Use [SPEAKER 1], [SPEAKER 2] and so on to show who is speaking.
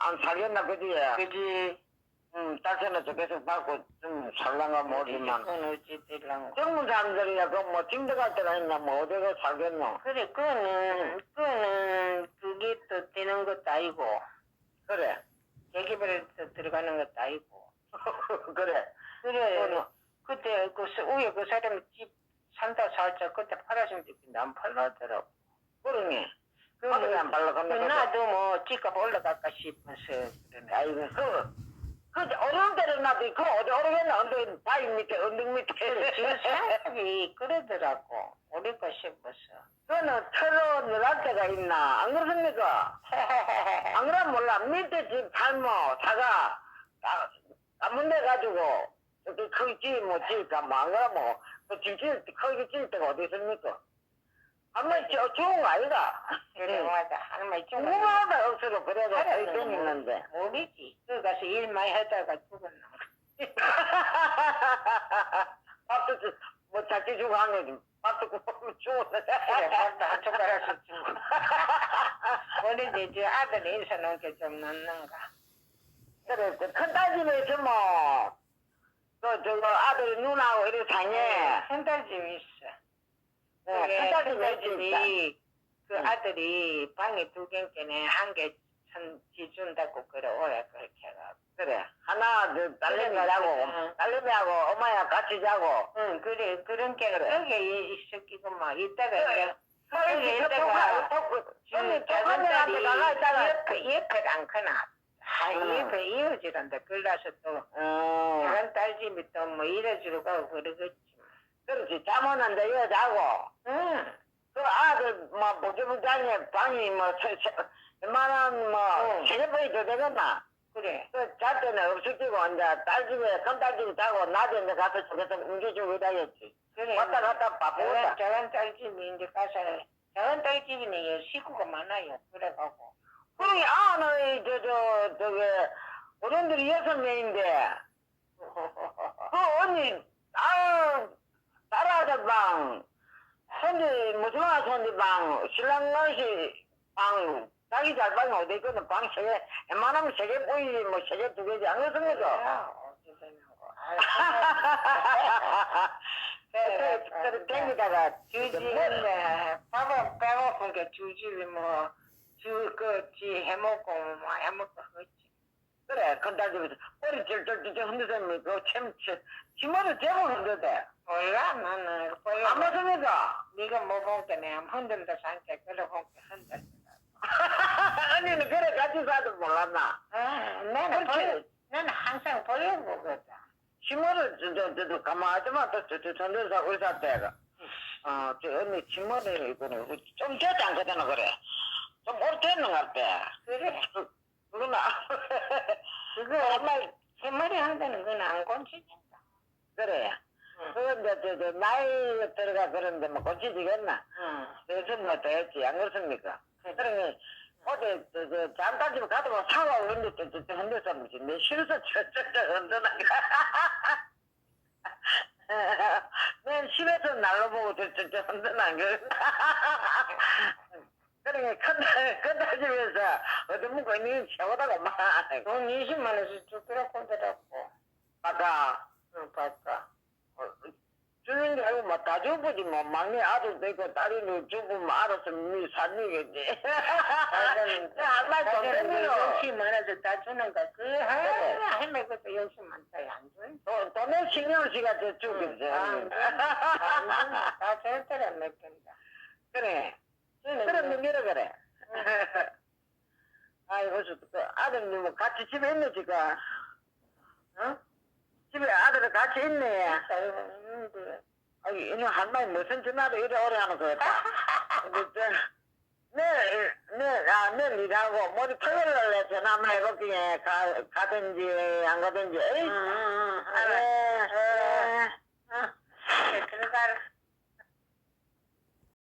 [SPEAKER 1] 안 살겠나, 그지?
[SPEAKER 2] 그지?
[SPEAKER 1] 응, 딸새는 계속 받고 좀 살란가 모르지만.
[SPEAKER 2] 그건 어찌 되려고.
[SPEAKER 1] 젊은 사람들이야, 그 뭐, 힘들 갈 때가 있나, 뭐, 어디가 살겠노?
[SPEAKER 2] 그래, 그거는, 그거는, 그게 또 되는 것도 아니고,
[SPEAKER 1] 그래.
[SPEAKER 2] 계기별에서 들어가는 것도 아니고.
[SPEAKER 1] 그래.
[SPEAKER 2] 그래,
[SPEAKER 1] 그거는,
[SPEAKER 2] 그때 그 서- 위에 그 사람이 집 산다 살자 그때 팔아준 데안 팔라더라고.
[SPEAKER 1] 그러니.
[SPEAKER 2] 그
[SPEAKER 1] 하늘에
[SPEAKER 2] 안그
[SPEAKER 1] 보다.
[SPEAKER 2] 나도 뭐 집값 올라갈까 싶어서 그러네.
[SPEAKER 1] 아이고, 그, 그, 어려운 데를 놔도, 그, 어디 오르겠나, 언덕, 바위 밑에, 언덕 밑에.
[SPEAKER 2] 지금 생각이 그러더라고. 오릴까 싶어서.
[SPEAKER 1] 그거는 털어 늘할 때가 있나, 안 그렇습니까? 안 그러면 몰라. 밑에 집 사가, 아, 아문데 가지고, 그, 거기 집, 뭐, 뭐, 안 그러면, 그 집, 집, 거기 집 데가 어디 있습니까? 한번 저, 좋은 거 아이가?
[SPEAKER 2] 그래, 맞아. 할머니 좀
[SPEAKER 1] 궁금하다, 억수로. 그래도
[SPEAKER 2] 그래,
[SPEAKER 1] 거의 돈 있는데.
[SPEAKER 2] 모르지. 그 가서 일 많이 하다가 죽었나.
[SPEAKER 1] 밥도, 주- 뭐, 자기 주고 하는 거 밥도 구우면 죽었네.
[SPEAKER 2] 그래, 밥도 한 숟가락씩 주고. 우리 저 아들 인사 놓은 게좀 낫는가.
[SPEAKER 1] 그래, 그 큰딸 집에 있으면, 그, 저거, 아들 누나하고 이렇게 사네.
[SPEAKER 2] 한달 집 있어.
[SPEAKER 1] 네,
[SPEAKER 2] 그게
[SPEAKER 1] 큰딸 있으니까.
[SPEAKER 2] 집이 그
[SPEAKER 1] 응.
[SPEAKER 2] 아들이 방에 두 개인께네 한개 지준다고 그래 오래 그렇게 해가.
[SPEAKER 1] 그래. 하나, 저, 딸내미
[SPEAKER 2] 그래,
[SPEAKER 1] 자고,
[SPEAKER 2] 맞아.
[SPEAKER 1] 딸내미하고 엄마야 같이 자고.
[SPEAKER 2] 응 그래 그런 게
[SPEAKER 1] 그래.
[SPEAKER 2] 거기에 있었기고 막 이따가
[SPEAKER 1] 그래.
[SPEAKER 2] 그래.
[SPEAKER 1] 그래,
[SPEAKER 2] 이따가
[SPEAKER 1] 똑한애한테 나가 있다가.
[SPEAKER 2] 옆에 옆에 않거나 아
[SPEAKER 1] 응.
[SPEAKER 2] 옆에 이어지란다 그러서 또
[SPEAKER 1] 어,
[SPEAKER 2] 다른 딸 집이 또 뭐 이래주러 가고 그러겠지.
[SPEAKER 1] 그렇지. 잠오는데 이어 자고.
[SPEAKER 2] 응.
[SPEAKER 1] 그 아들, 뭐, 보기부장에 방이 뭐, 세, 세, 웬만한 뭐, 번이 더 되겠나?
[SPEAKER 2] 그래.
[SPEAKER 1] 그, 잘 때는 없을지고, 이제, 딸 집에, 큰딸 집에 자고, 낮에 이제 가서 저기서 옮겨주고 이래야지.
[SPEAKER 2] 그래.
[SPEAKER 1] 왔다 갔다 바쁘다.
[SPEAKER 2] 작은 딸 집이 이제 가서 작은 딸 집이네 식구가 많아요. 그래가고.
[SPEAKER 1] 그러니, 아, 너희, 저, 저, 저기, 어른들이 여섯 명인데, 그 언니, 방, 손지, 무슨아 손지 방, 신랑 너시 방, 자기 잘 방이 어디 있거든, 방 세 개, 웬만하면 세 개 보이지, 뭐, 세 개, 두 개지,
[SPEAKER 2] 어디 되는 거.
[SPEAKER 1] 그래, 그래, 댕기다가,
[SPEAKER 2] 주지인데 밥은 배고픈 게 주지를 뭐, 주, 그, 지 해먹고, 뭐, 해먹고 하겠지.
[SPEAKER 1] 그래, 큰딸 집에서, 머리 찔찔찔찔 흔들더니, 그, 참, 치머리 제법 흔들대.
[SPEAKER 2] 몰라, 나는. 몰라.
[SPEAKER 1] 안 맞습니까?
[SPEAKER 2] 네가 뭐 볼게 내가 흔들다 산게 그래 볼게 흔들다.
[SPEAKER 1] 언니는 그래, 같이 사도 몰랐나?
[SPEAKER 2] 아, 나는. 보여, 나는 항상 보여보거든.
[SPEAKER 1] 치머리, 저, 저, 저, 저, 가만하지마, 또, 저, 저, 전도사 의사 때가. 어, 저, 언니, 치머리, 이거는, 좀 됐지 않거든, 그래. 좀 오래됐는 것 같아.
[SPEAKER 2] 그래.
[SPEAKER 1] 그, 그거나.
[SPEAKER 2] 그거 엄마 새머리 한다는 건 안 건지겠다.
[SPEAKER 1] 그래. 이제, 저, 저, 나이 들어가 그런데, 뭐, 고치지겠나?
[SPEAKER 2] 응.
[SPEAKER 1] 그래서 뭐, 됐지, 안 그렇습니까? 그러니, 어제, 저, 저, 잠깐 가도 뭐, 사과 흔들 때, 저, 저, 흔들서, 뭐지, 내 실수, 저, 저, 저, 흔드나가. 내 집에서 날로 보고, 저, 저, 저, 흔드나, 그. 그러니, 큰딸, 큰딸 집에서, 어떤 문고 있는 게 최고다고, 막.
[SPEAKER 2] 돈 20만 원씩 주더라고 하더라고.
[SPEAKER 1] 아까,
[SPEAKER 2] 응, 봤다.
[SPEAKER 1] 어, 주는 게 아니고 뭐뭐 막내 아들도 있고 딸이 주부 뭐 알아서 미 살리겠지. 좀
[SPEAKER 2] 나는
[SPEAKER 1] 내밀어.
[SPEAKER 2] 60만 원씩 다 주는가. 그, 하, 할머니 그것도 60만 원안 줘.
[SPEAKER 1] 돈- 돈에 신경 씨가 더.
[SPEAKER 2] 안 줘. 안 줘. 다 절대로 못 된다.
[SPEAKER 1] 그래.
[SPEAKER 2] 주는 거.
[SPEAKER 1] 넘기라 그래. 아이고, 저, 그 아들님 뭐 같이 집에 있네, 지금. 어? 집에 아들이 같이 있네.
[SPEAKER 2] 아이고, 있는데.
[SPEAKER 1] 아니, 이놈 할머니 무슨 전화를 이래 오래 하는 거였다. 저, 내일, 내일, 아, 내일 일하고, 머리 토요일 날에 전화 한번 해볼게. 가, 가든지, 안 가든지. 에이,
[SPEAKER 2] 응, 응, 응.
[SPEAKER 1] 에, 에.
[SPEAKER 2] 응. 그래, 들어가라.